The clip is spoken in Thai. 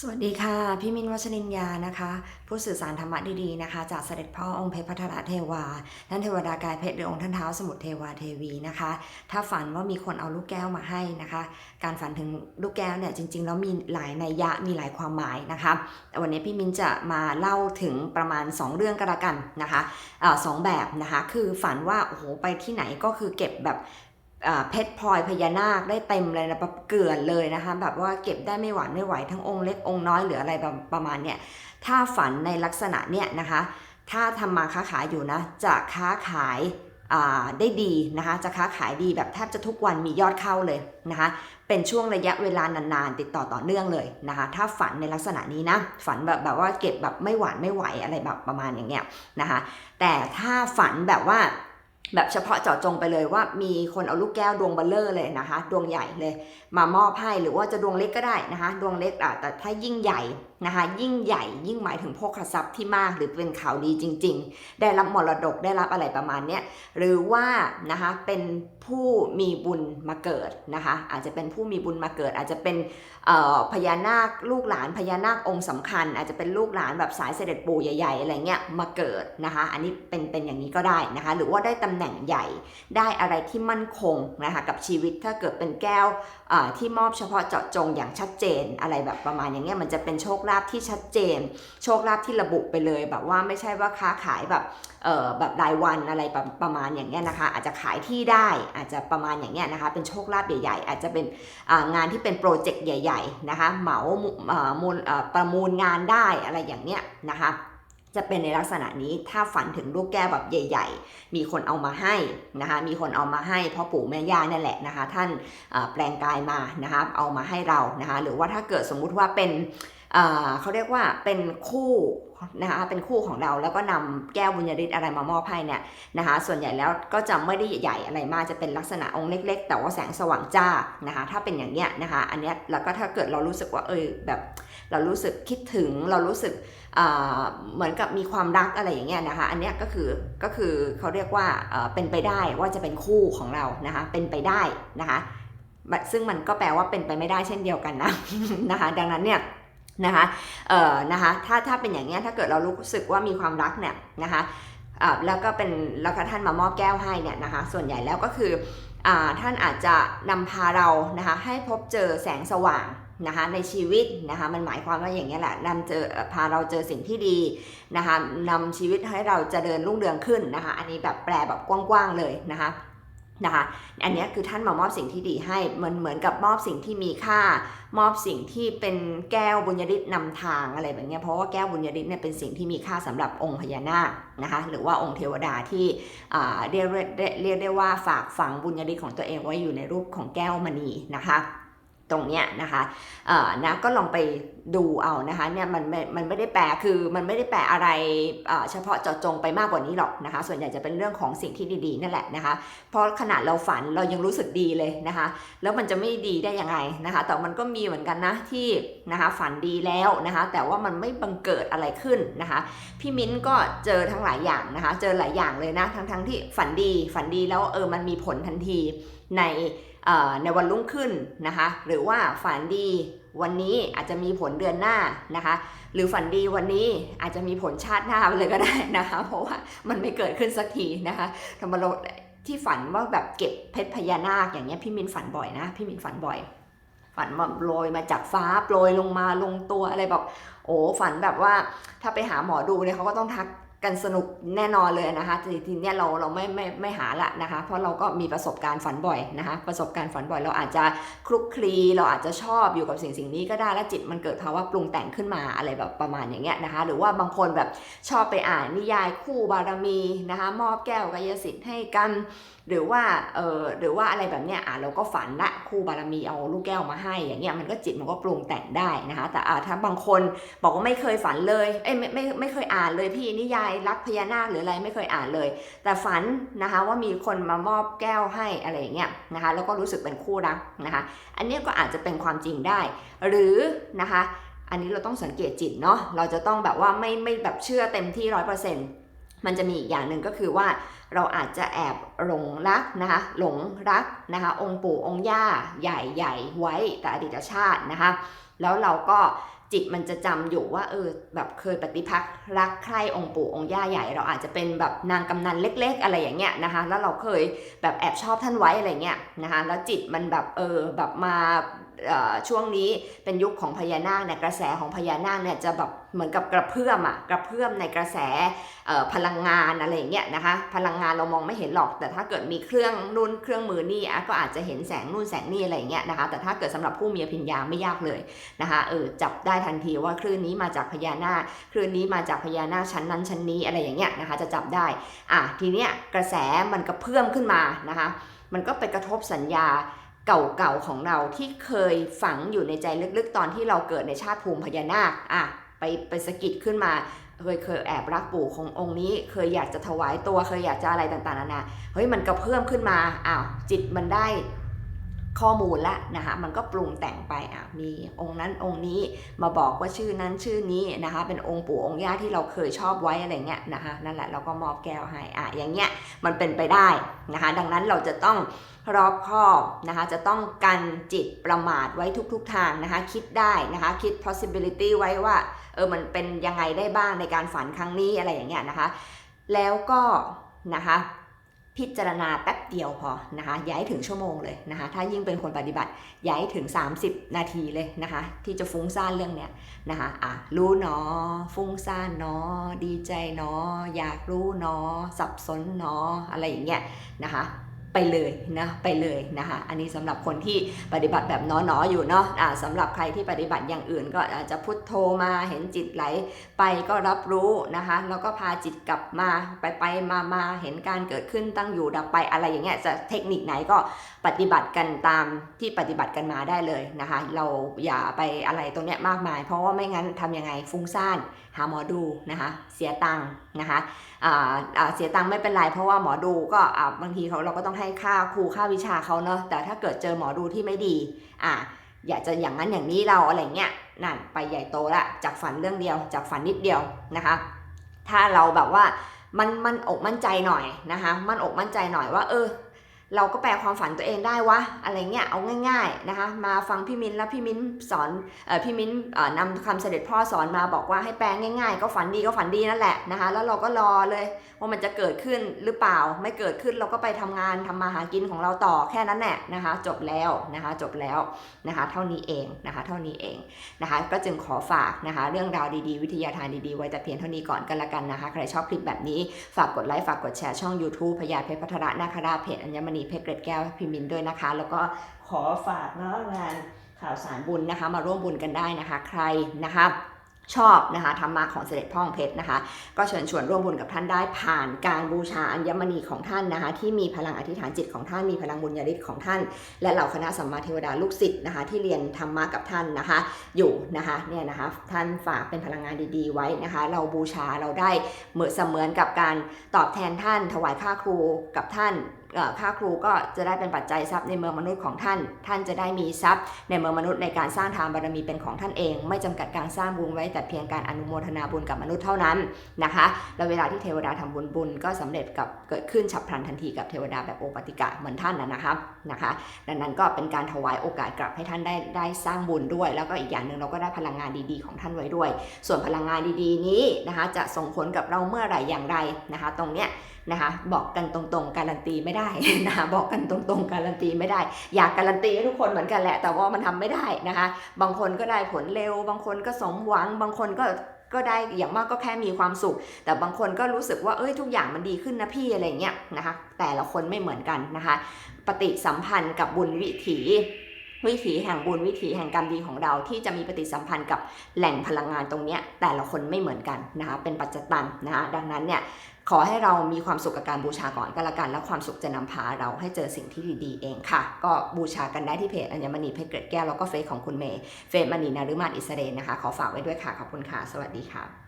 สวัสดีค่ะ พี่มินวัชรินยานะคะ ผู้สื่อสารธรรมะดีๆนะคะ จากเสด็จพ่อองค์เพชรพัทรเทวาท่านเทวดากายเพชรหรือองค์ท่านเท้าสมุทรเทวาเทวีนะคะ ถ้าฝันว่ามีคนเอาลูกแก้วมาให้นะคะ การฝันถึงลูกแก้วเนี่ยจริงๆแล้วมีหลายนัยยะมีหลายความหมายนะคะแต่วันนี้พี่มินจะมาเล่าถึงประมาณ 2 เรื่องก็แล้วกันนะคะอสองแบบนะคะ คือฝันว่าโอ้โหไปที่ไหนก็คือเก็บแบบ เพชรพลอยพญานาคได้เต็มเลยนะแบบเกลื่อนเลยนะคะแบบว่าเก็บได้ไม่หวานไม่ไหวทั้งองค์เล็กองค์น้อยหรืออะไรแบบประมาณเนี้ยถ้าฝันในลักษณะเนี้ยนะคะ ถ้าทำมาค้าขายอยู่นะ จะค้าขายได้ดีนะคะจะค้าขายดีแบบแทบจะทุกวันมียอดเข้าเลยนะคะเป็นช่วงระยะเวลานานๆ ติดต่อต่อเนื่องเลยนะคะถ้าฝันในลักษณะนี้นะฝันแบบแบบว่าเก็บแบบไม่หวานไม่ไหวอะไรแบบประมาณอย่างเงี้ยนะคะแต่ถ้าฝันแบบว่า แบบเฉพาะเจาะจงไปเลยว่ามีคนเอาลูกแก้วดวงเบลเลอร์เลยนะคะ ดวงใหญ่เลย มามอบให้หรือว่าจะดวงเล็กก็ได้นะคะ ดวงเล็กอะแต่ถ้ายิ่งใหญ่ นะคะยิ่งใหญ่ยิ่งหมายถึงโภคทรัพย์ที่มากหรือเป็นข่าวดีจริง ๆ ได้รับมรดกได้รับอะไรประมาณเนี้ยหรือว่านะคะเป็นผู้มีบุญมาเกิดนะคะอาจจะเป็นผู้มีบุญมาเกิด อาจจะเป็นพญานาคลูกหลานพญานาคองค์สำคัญ อาจจะเป็นลูกหลานแบบสายเสด็จปู่ใหญ่ๆอะไรเงี้ยมาเกิดนะคะอันนี้เป็นเป็นอย่างนี้ก็ได้นะคะหรือว่าได้ตำแหน่งใหญ่ได้อะไรที่มั่นคงนะคะกับชีวิตถ้าเกิดเป็นแก้วที่มอบเฉพาะเจาะจงอย่างชัดเจนอะไรแบบประมาณอย่างเงี้ยมันจะเป็นโชคลาภที่ชัดเจน โชคลาภที่ระบุไปเลยแบบว่าไม่ใช่ว่าค้าขายแบบเออแบบรายวันอะไรประประมาณอย่างเงี้ยนะคะ อาจจะขายที่ได้อาจจะประมาณอย่างเงี้ยนะคะ เป็นโชคลาภใหญ่ๆ อาจจะเป็นงานที่เป็นโปรเจกต์ใหญ่ ๆ นะคะ เหมามูลประมูลงานได้อะไรอย่างเนี้ยนะคะจะเป็นในลักษณะนี้ถ้าฝันถึงลูกแก้วแบบใหญ่ ๆ มีคนเอามาให้นะคะ มีคนเอามาให้พ่อปู่แม่ย่านั่นแหละนะคะ ท่านแปลงกายมานะคะ เอามาให้เรานะคะ หรือว่าถ้าเกิดสมมุติว่าเป็น เขาเรียกว่าเป็นคู่นะคะเป็นคู่ของเราแล้วก็นำแก้วบุญยฤทธิ์อะไรมามอบให้เนี่ยนะคะส่วนใหญ่แล้วก็จะไม่ได้ใหญ่อะไรมากจะเป็นลักษณะองค์เล็ก ๆ แต่ว่าแสงสว่างจ้านะคะถ้าเป็นอย่างเนี้ยนะคะอันเนี้ยแล้วก็ถ้าเกิดเรารู้สึกว่าเออแบบเรารู้สึกคิดถึงเรารู้สึกเหมือนกับมีความรักอะไรอย่างเงี้ยนะคะอันเนี้ยก็คือก็คือเขาเรียกว่าเป็นไปได้ว่าจะเป็นคู่ของเรานะคะเป็นไปได้นะคะซึ่งมันก็แปลว่าเป็นไปไม่ได้เช่นเดียวกันนะนะคะดังนั้นเนี่ย นะคะเอ่อนะคะถ้าถ้าเป็นอย่างเงี้ยถ้าเกิดเรารู้สึกว่ามีความรักเนี่ยนะคะอ่าแล้วก็เป็นแล้วก็ท่านมามอบแก้วให้เนี่ยนะคะส่วนใหญ่แล้วก็คืออ่าท่านอาจจะนำพาเรานะคะให้พบเจอแสงสว่างนะคะในชีวิตนะคะมันหมายความว่าอย่างนี้แหละนำเจอพาเราเจอสิ่งที่ดีนะคะนำชีวิตให้เราจะเจริญรุ่งเรืองขึ้นนะคะอันนี้แบบแปลแบบกว้างๆเลยนะคะ นะคะ อันนี้คือท่านมามอบสิ่งที่ดีให้เหมือนเหมือนกับมอบสิ่งที่มีค่า มอบสิ่งที่เป็นแก้วบุญยฤทธิ์นำทางอะไรแบบนี้เพราะว่าแก้วบุญยฤทธิ์เนี่ยเป็นสิ่งที่มีค่าสำหรับองค์พญานาคนะคะ หรือว่าองค์เทวดาที่เรียกเรียกได้ว่าฝากฝังบุญยฤทธิ์ของตัวเองไว้อยู่ในรูปของแก้วมณีนะคะ ตรงเนี้ยนะคะเอ่อนะก็ลองไปดูเอานะคะเนี่ยมันไม่มันไม่ได้แปลคือมันไม่ได้แปลอะไรเฉพาะเจาะจงไปมากกว่านี้หรอกนะคะ ส่วนใหญ่จะเป็นเรื่องของสิ่งที่ดีๆนั่นแหละนะคะเพราะขนาดเราฝันเรายังรู้สึกดีเลยนะคะ แล้วมันจะไม่ดีได้ยังไงนะคะ แต่มันก็มีเหมือนกันนะที่นะคะฝันดีแล้วนะคะ แต่ว่ามันไม่บังเกิดอะไรขึ้นนะคะ พี่มิ้นก็เจอทั้งหลายอย่างนะคะ เจอหลายอย่างเลยนะทั้งทั้งที่ฝันดีฝันดีแล้วเออมันมีผลทันทีใน ในวันรุ่งขึ้นนะคะ หรือว่าฝันดีวันนี้อาจจะมีผลเดือนหน้านะคะ หรือฝันดีวันนี้อาจจะมีผลชาติหน้าไปเลยก็ได้นะคะ เพราะว่ามันไม่เกิดขึ้นสักทีนะคะธรรมโลที่ฝันว่าแบบเก็บเพชรพญานาคอย่างเงี้ยพี่มินฝันบ่อยนะ พี่มินฝันบ่อย ฝันมาโปรยมาจากฟ้าโปรยลงมาลงตัวอะไรแบบโอ้ฝันแบบว่าถ้าไปหาหมอดูเนี่ยเขาก็ต้องทัก กันสนุกแน่นอนเลยนะคะทีทีเนี้ยเราเราไม่ไม่ไม่หาละนะคะ เพราะเราก็มีประสบการณ์ฝันบ่อยนะคะ ประสบการณ์ฝันบ่อย เราอาจจะคลุกคลีเราอาจจะชอบอยู่กับสิ่งสิ่งนี้ก็ได้แล้วจิตมันเกิดภาวะปรุงแต่งขึ้นมาอะไรแบบประมาณอย่างเงี้ยนะคะ หรือว่าบางคนแบบชอบไปอ่านนิยายคู่บารมีนะคะ มอบแก้วกายสิทธิ์ให้กันหรือว่าเออหรือว่าอะไรแบบเนี้ยอะเราก็ฝันละคู่บารมีเอาลูกแก้วมาให้อย่างเงี้ยมันก็จิตมันก็ปรุงแต่งได้นะคะแต่อ่าถ้าบางคนบอกว่าไม่เคยฝันเลยเอ้ยไม่ไม่ไม่เคยอ่านเลยพี่นิยายรักพญานาคหรืออะไรไม่เคยอ่านเลย แต่ฝันนะคะว่ามีคนมามอบแก้วให้อะไรอย่างเงี้ยนะคะแล้วก็รู้สึกเป็นคู่รักนะคะอันนี้ก็อาจจะเป็นความจริงได้ หรือนะคะอันนี้เราต้องสังเกตจิตเนาะเราจะต้องแบบว่าไม่ไม่แบบเชื่อเต็มที่ร้อยเปอร์เซ็นต์ มันจะมีอีกอย่างหนึ่งก็คือว่าเราอาจจะแอบหลงรักนะคะหลงรักนะคะองค์ปู่องค์ย่าใหญ่ใหญ่ไว้แต่อดีตชาตินะคะแล้วเราก็จิตมันจะจำอยู่ว่าเออแบบเคยปฏิพักษ์รักใคร่องค์ปู่องค์ย่าใหญ่ เราอาจจะเป็นแบบนางกำนันเล็ก ๆ อะไรอย่างเงี้ยนะคะแล้วเราเคยแบบแอบชอบท่านไว้อะไรเงี้ยนะคะแล้วจิตมันแบบเออแบบมา ช่วงนี้เป็นยุคของพญานาคเนี่ยกระแสของพญานาคเนี่ยจะแบบเหมือนกับกระเพื่อมอะกระเพื่อมในกระแสพลังงานอะไรอย่างเงี้ยนะคะพลังงานเรามองไม่เห็นหรอก แต่ถ้าเกิดมีเครื่องนู่นเครื่องมือนี่อะก็อาจจะเห็นแสงนู่นแสงนี่อะไรอย่างเงี้ยนะคะแต่ถ้าเกิดสำหรับผู้มีอภิญญาไม่ยากเลยนะคะเออจับได้ทันทีว่าคลื่นนี้มาจากพญานาคคลื่นนี้มาจากพญานาคชั้นนั้นชั้นนี้อะไรอย่างเงี้ยนะคะจะจับได้อะทีเนี้ยกระแสมันกระเพื่อมขึ้นมานะคะมันก็ไปกระทบสัญญา เก่าๆของเราที่เคยฝังอยู่ในใจลึกๆ ตอนที่เราเกิดในชาติภูมิพญานาคอะไปไปสะกิดขึ้นมาเคยเคยแอบรักปู่ขององค์นี้ เคยอยากจะถวายตัวเคยอยากจะอะไรต่างๆนานาเฮ้ยมันกระเพื่อมขึ้นมาอ้าวจิตมันได้ ข้อมูลละนะคะมันก็ปรุงแต่งไปอะมีองค์นั้นองค์นี้มาบอกว่าชื่อนั้นชื่อนี้นะคะเป็นองค์ปู่องค์ย่าที่เราเคยชอบไว้อะไรเงี้ยนะคะนั่นแหละเราก็มอบแก้วให้อะอย่างเงี้ยมันเป็นไปได้นะคะดังนั้นเราจะต้องรอบคอบนะคะจะต้องกันจิตประมาทไว้ทุกๆทางนะคะคิดได้นะคะคิด possibility ไว้ว่าเออมันเป็นยังไงได้บ้างในการฝันครั้งนี้อะไรอย่างเงี้ยนะคะแล้วก็นะคะ พิจารณาแป๊บเดียวพอนะคะย้ายถึงชั่วโมงเลยนะคะถ้ายิ่งเป็นคนปฏิบัติย้ายถึง 30 นาทีเลยนะคะ ที่จะฟุ้งซ่านเรื่องเนี้ยนะคะอะรู้เนาะฟุ้งซ่านเนาะดีใจเนาะอยากรู้เนาะสับสนเนาะอะไรอย่างเงี้ยนะคะ ไปเลยนะไปเลยนะคะอันนี้สำหรับคนที่ปฏิบัติแบบน้อๆอยู่เนาะะสำหรับใครที่ปฏิบัติอย่างอื่น ก็อาจจะพุทโธมาเห็นจิตไหลไปก็รับรู้นะคะแล้วก็พาจิตกลับมาไปไปมามาเห็นการเกิดขึ้นตั้งอยู่ดับไปอะไรอย่างเงี้ยจะเทคนิคไหนก็ปฏิบัติกันตามที่ปฏิบัติกันมาได้เลยนะคะ เราอย่าไปอะไรตรงเนี้ยมากมาย เพราะว่าไม่งั้นทำยังไงฟุ้งซ่านหาหมอดูนะคะ เสียตังค์นะคะเสียตังค์ไม่เป็นไรเพราะว่าหมอดูก็บางทีเขาเราก็ต้องให้ค่าครูค่าวิชาเขาเนาะแต่ถ้าเกิดเจอหมอดูที่ไม่ดีอ่าอยากจะอย่างนั้นอย่างนี้เราอะไรเงี้ยนั่นไปใหญ่โตละจากฝันเรื่องเดียว จากฝันนิดเดียวนะคะ ถ้าเราแบบว่ามันมันอกมั่นใจหน่อยนะคะ มันอกมั่นใจหน่อยว่า เออ เราก็แปลความฝันตัวเองได้วะอะไรเงี้ยเอาง่าย ๆนะคะ มาฟังพี่มิ้นแล้วพี่มิ้นสอนอพี่มิ้นนำคำเสด็จพ่อสอนมาบอกว่าให้แปลง่ายๆ ก็ฝันดีก็ฝันดีนั่นแหละนะคะ แล้วเราก็รอเลยว่ามันจะเกิดขึ้นหรือเปล่า ไม่เกิดขึ้นเราก็ไปทำงานทำมาหากินของเราต่อแค่นั้นแหละนะคะ จบแล้วนะคะ จบแล้วนะคะ เท่านี้เองนะคะ เท่านี้เองนะคะ ก็จึงขอฝากนะคะ เรื่องราวดีๆ วิทยาทานดีๆ ไว้แต่เพียงเท่านี้ก่อนกันละกันนะคะ ใครชอบคลิปแบบนี้ฝากกดไลค์ฝากกดแชร์ช่อง YouTube พญาเพชรพัทระนาคราชเพจอัญมณีเพชรเกร็ดแก้วพิมินด้วยนะคะ แล้วก็ขอฝากเนาะงานข่าวสารบุญนะคะ มาร่วมบุญกันได้นะคะ ใครนะคะชอบนะคะธรรมะของเสด็จพ่อของเพชรนะคะ ก็เชิญชวนร่วมบุญกับท่านได้ผ่านการบูชาอัญมณีของท่านนะคะ ที่มีพลังอธิษฐานจิตของท่านมีพลังบุญญาฤทธิ์ของท่าน และเหล่าคณะสัมมาเทวดาลูกศิษย์นะคะ ที่เรียนธรรมะกับท่านนะคะ อยู่นะคะเนี่ยนะคะ ท่านฝากเป็นพลังงานดีๆ ไว้นะคะ เราบูชาเราได้เหมือนเสมือนกับการตอบแทนท่าน ถวายค่าครูกับท่าน ค่าครูก็จะได้เป็นปัจจัยทรัพย์ในเมืองมนุษย์ของท่าน ท่านจะได้มีทรัพย์ในเมืองมนุษย์ในการสร้างทานบารมีเป็นของท่านเอง ไม่จำกัดการสร้างบุญไว้แต่เพียงการอนุโมทนาบุญกับมนุษย์เท่านั้นนะคะแล้วเวลาที่เทวดาทำบุญบุญก็สำเร็จกับเกิดขึ้นฉับพลันทันทีกับเทวดาแบบโอปติกะเหมือนท่านนะนะคะนะคะ ดังนั้นก็เป็นการถวายโอกาสกลับให้ท่านได้ได้สร้างบุญด้วย แล้วก็อีกอย่างหนึ่งเราก็ได้พลังงานดีๆของท่านไว้ด้วย ส่วนพลังงานดีๆนี้นะคะจะส่งผลกับเราเมื่อไหร่อย่างไรนะคะ ตรงเนี้ยนะคะบอกกันตรงๆ การันตีไม่ได้นะคะบอกกันตรงๆ การันตีไม่ได้ อยากการันตีให้ทุกคนเหมือนกันแหละ แต่ว่ามันทำไม่ได้นะคะ บางคนก็ได้ผลเร็ว บางคนก็สมหวัง บางคนก็ก็ได้อย่างมากก็แค่มีความสุข แต่บางคนก็รู้สึกว่าเอ้ยทุกอย่างมันดีขึ้นนะพี่อะไรเงี้ยนะคะ แต่ละคนไม่เหมือนกันนะคะ ปฏิสัมพันธ์กับบุญวิถี วิถีแห่งบุญวิถีแห่งกรรมดีของเราที่จะมีปฏิสัมพันธ์กับแหล่งพลังงานตรงนี้แต่ละคนไม่เหมือนกันนะคะเป็นปัจจตังนะคะดังนั้นเนี่ยขอให้เรามีความสุขกับการบูชาก่อนก็แล้วกัน แล้วความสุขจะนำพาเราให้เจอสิ่งที่ดีๆเองค่ะ ก็บูชากันได้ที่เพจอัญมณีเพชรเกร็ดแก้วแล้วก็เฟซของคุณเมย์เฟซมณีนารุมาตอิสเรนนะคะ ขอฝากไว้ด้วยค่ะ ขอบคุณค่ะ สวัสดีค่ะ